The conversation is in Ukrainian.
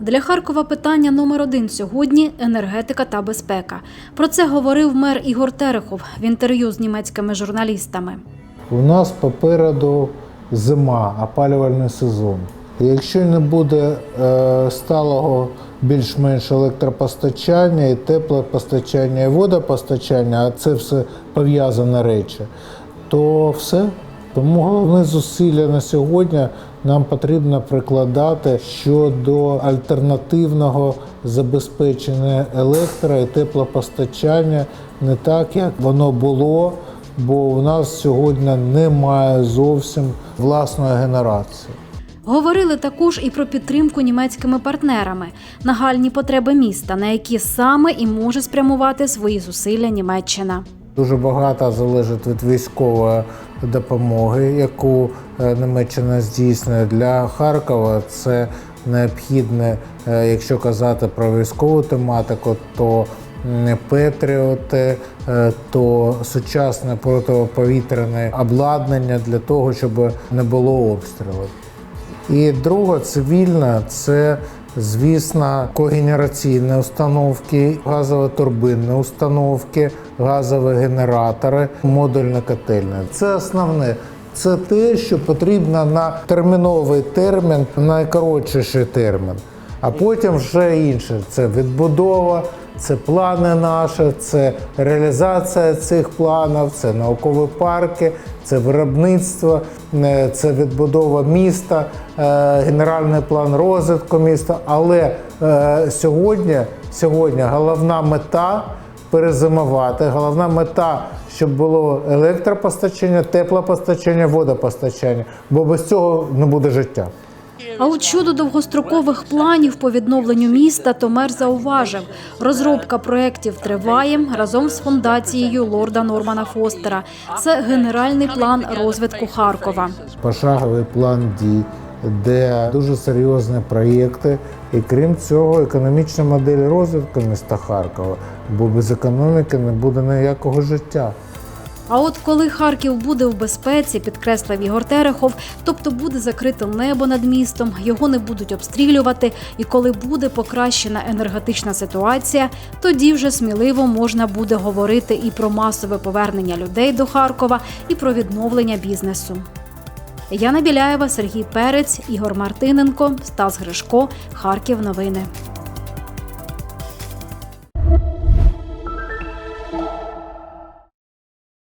Для Харкова питання номер один сьогодні енергетика та безпека. Про це говорив мер Ігор Терехов в інтерв'ю з німецькими журналістами. У нас попереду зима, опалювальний сезон. Якщо не буде е, сталого більш-менш електропостачання, і теплопостачання, і водопостачання, а це все пов'язані речі, то все. Тому головне зусилля на сьогодні нам потрібно прикладати щодо альтернативного забезпечення електро і теплопостачання не так, як воно було, бо у нас сьогодні немає зовсім власної генерації. Говорили також і про підтримку німецькими партнерами, нагальні потреби міста, на які саме і може спрямувати свої зусилля Німеччина. Дуже багато залежить від військової допомоги, яку е, Німеччина здійснює для Харкова. Це необхідне, е, якщо казати про військову тематику, то Петріоти, е, то сучасне протиповітряне обладнання для того, щоб не було обстрілів. І друга цивільна це, звісно, когенераційні установки, газово-турбинні установки, газові генератори, модульна котельня. Це основне. Це те, що потрібно на терміновий термін, найкоротший термін. А потім вже інше. Це відбудова, це плани наші, це реалізація цих планів, це наукові парки, це виробництво, е, це відбудова міста, е, генеральний план розвитку міста. Але е, сьогодні, сьогодні головна мета перезимувати, головна мета, щоб було електропостачання, теплопостачання, водопостачання, бо без цього не буде життя. А от щодо довгострокових планів по відновленню міста, то мер зауважив, розробка проєктів триває разом з фундацією лорда Нормана Фостера. Це генеральний план розвитку Харкова. пошаговий план дій, де дуже серйозні проєкти. І крім цього, економічна модель розвитку міста Харкова, бо без економіки не буде ніякого життя. А от коли Харків буде в безпеці, підкреслив Ігор Терехов, тобто буде закрите небо над містом, його не будуть обстрілювати, і коли буде покращена енергетична ситуація, тоді вже сміливо можна буде говорити і про масове повернення людей до Харкова, і про відновлення бізнесу. Яна Біляєва, Сергій Перець, Ігор Мартиненко, Стас Гришко, Харків. Новини.